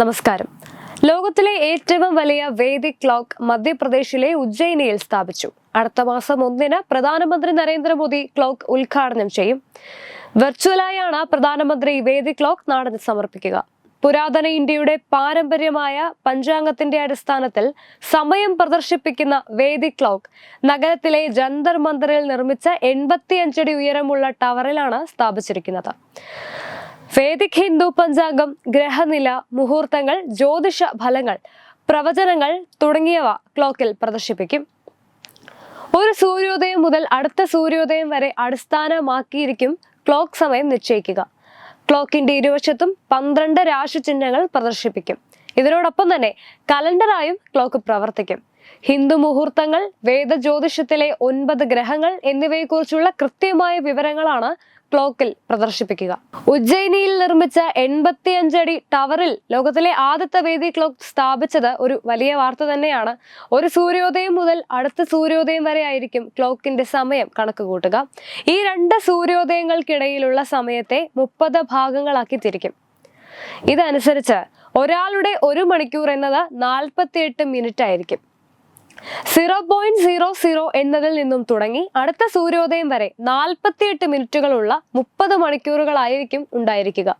നമസ്കാരം. ലോകത്തിലെ ഏറ്റവും വലിയ വേദിക് ക്ലോക്ക് മധ്യപ്രദേശിലെ ഉജ്ജയിനിയിൽ സ്ഥാപിച്ചു. അടുത്ത മാസം ഒന്നിന് പ്രധാനമന്ത്രി നരേന്ദ്രമോദി ക്ലോക്ക് ഉദ്ഘാടനം ചെയ്യും. വെർച്വലായാണ് പ്രധാനമന്ത്രി വേദിക് ക്ലോക്ക് നാടിന് സമർപ്പിക്കുക. പുരാതന ഇന്ത്യയുടെ പാരമ്പര്യമായ പഞ്ചാംഗത്തിന്റെ അടിസ്ഥാനത്തിൽ സമയം പ്രദർശിപ്പിക്കുന്ന വേദി ക്ലോക്ക് നഗരത്തിലെ ജന്തർ മന്ദറിൽ നിർമ്മിച്ച എൺപത്തിയഞ്ചടി ഉയരമുള്ള ടവറിലാണ് സ്ഥാപിച്ചിരിക്കുന്നത്. വേദിക് ഹിന്ദു പഞ്ചാംഗം ഗ്രഹനില മുഹൂർത്തങ്ങൾ ജ്യോതിഷ ഫലങ്ങൾ പ്രവചനങ്ങൾ തുടങ്ങിയവ ക്ലോക്കിൽ പ്രദർശിപ്പിക്കും. ഒരു സൂര്യോദയം മുതൽ അടുത്ത സൂര്യോദയം വരെ അടിസ്ഥാനമാക്കിയിരിക്കും ക്ലോക്ക് സമയം നിശ്ചയിക്കുക. ക്ലോക്കിന്റെ ഇരുവശത്തും പന്ത്രണ്ട് രാശിചിഹ്നങ്ങൾ പ്രദർശിപ്പിക്കും. ഇതിനോടൊപ്പം തന്നെ കലണ്ടറായും ക്ലോക്ക് പ്രവർത്തിക്കും. ഹിന്ദു മുഹൂർത്തങ്ങൾ വേദജ്യോതിഷത്തിലെ ഒൻപത് ഗ്രഹങ്ങൾ എന്നിവയെക്കുറിച്ചുള്ള കൃത്യമായ വിവരങ്ങളാണ് ക്ലോക്കിൽ പ്രദർശിപ്പിക്കുക. ഉജ്ജയിനിയിൽ നിർമ്മിച്ച എൺപത്തിയഞ്ചടി ടവറിൽ ലോകത്തിലെ ആദ്യത്തെ വേദി ക്ലോക്ക് സ്ഥാപിച്ചത് ഒരു വലിയ വാർത്ത തന്നെയാണ്. ഒരു സൂര്യോദയം മുതൽ അടുത്ത സൂര്യോദയം വരെ ആയിരിക്കും ക്ലോക്കിന്റെ സമയം കണക്ക് കൂട്ടുക. ഈ രണ്ട് സൂര്യോദയങ്ങൾക്കിടയിലുള്ള സമയത്തെ മുപ്പത് ഭാഗങ്ങളാക്കി തിരിക്കും. ഇതനുസരിച്ച് ഒരാളുടെ ഒരു മണിക്കൂർ എന്നത് നാൽപ്പത്തിയെട്ട് മിനിറ്റ് ആയിരിക്കും. സീറോ പോയിന്റ് സീറോ സീറോ എന്നതിൽ നിന്നും തുടങ്ങി അടുത്ത സൂര്യോദയം വരെ നാൽപ്പത്തിയെട്ട് മിനിറ്റുകളുള്ള മുപ്പത് മണിക്കൂറുകളായിരിക്കും ഉണ്ടായിരിക്കുക.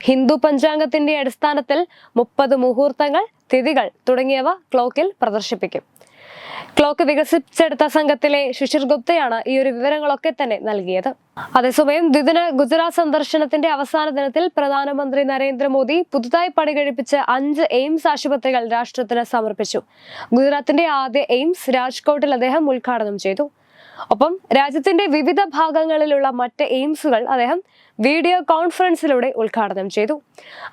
ഹിന്ദു പഞ്ചാംഗത്തിന്റെ അടിസ്ഥാനത്തിൽ മുപ്പത് മുഹൂർത്തങ്ങൾ തിഥികൾ തുടങ്ങിയവ ക്ലോക്കിൽ പ്രദർശിപ്പിക്കും. ക്ലോക്ക് വികസിപ്പിച്ചെടുത്ത സംഘത്തിലെ ശിശിർ ഗുപ്തയാണ് ഈ ഒരു വിവരങ്ങളൊക്കെ തന്നെ നൽകിയത്. അതേസമയം ദ്വിദിന ഗുജറാത്ത് സന്ദർശനത്തിന്റെ അവസാന ദിനത്തിൽ പ്രധാനമന്ത്രി നരേന്ദ്രമോദി പുതുതായി പണികഴിപ്പിച്ച അഞ്ച് എയിംസ് ആശുപത്രികൾ രാഷ്ട്രത്തിന് സമർപ്പിച്ചു. ഗുജറാത്തിന്റെ ആദ്യ എയിംസ് രാജ്കോട്ടിൽ അദ്ദേഹം ഉദ്ഘാടനം ചെയ്തു. ഒപ്പം രാജ്യത്തിന്റെ വിവിധ ഭാഗങ്ങളിലുള്ള മറ്റ് എയിംസുകൾ അദ്ദേഹം വീഡിയോ കോൺഫറൻസിലൂടെ ഉദ്ഘാടനം ചെയ്തു.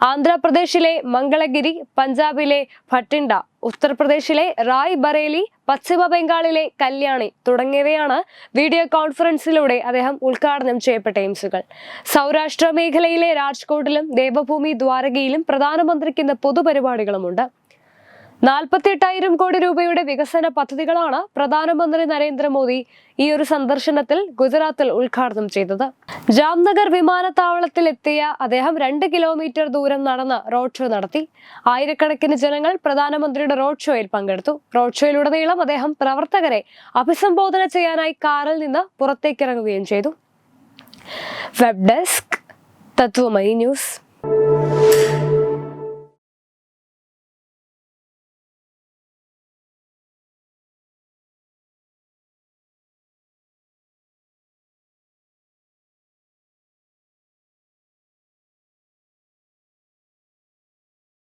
ആന്ധ്രാപ്രദേശിലെ മംഗളഗിരി പഞ്ചാബിലെ ഭട്ടിൻഡ ഉത്തർപ്രദേശിലെ റായ് ബറേലി പശ്ചിമ ബംഗാളിലെ കല്യാണി തുടങ്ങിയവയാണ് വീഡിയോ കോൺഫറൻസിലൂടെ അദ്ദേഹം ഉദ്ഘാടനം ചെയ്യപ്പെട്ട എയിംസുകൾ. സൗരാഷ്ട്ര മേഖലയിലെ രാജ്കോട്ടിലും ദേവഭൂമി ദ്വാരകയിലും പ്രധാനമന്ത്രിക്ക് ഇന്ന് പൊതുപരിപാടികളുമുണ്ട്. നാൽപ്പത്തി എട്ടായിരം കോടി രൂപയുടെ വികസന പദ്ധതികളാണ് പ്രധാനമന്ത്രി നരേന്ദ്രമോദി ഈ ഒരു സന്ദർശനത്തിൽ ഗുജറാത്തിൽ ഉദ്ഘാടനം ചെയ്തത്. ജാംനഗർ വിമാനത്താവളത്തിൽ എത്തിയ അദ്ദേഹം രണ്ട് കിലോമീറ്റർ ദൂരം നടന്ന് റോഡ് ഷോ നടത്തി. ആയിരക്കണക്കിന് ജനങ്ങൾ പ്രധാനമന്ത്രിയുടെ റോഡ് ഷോയിൽ പങ്കെടുത്തു. റോഡ് ഷോയിലുടനീളം അദ്ദേഹം പ്രവർത്തകരെ അഭിസംബോധന ചെയ്യാനായി കാറിൽ നിന്ന് പുറത്തേക്കിറങ്ങുകയും ചെയ്തു. Web desk Tatwamayi news.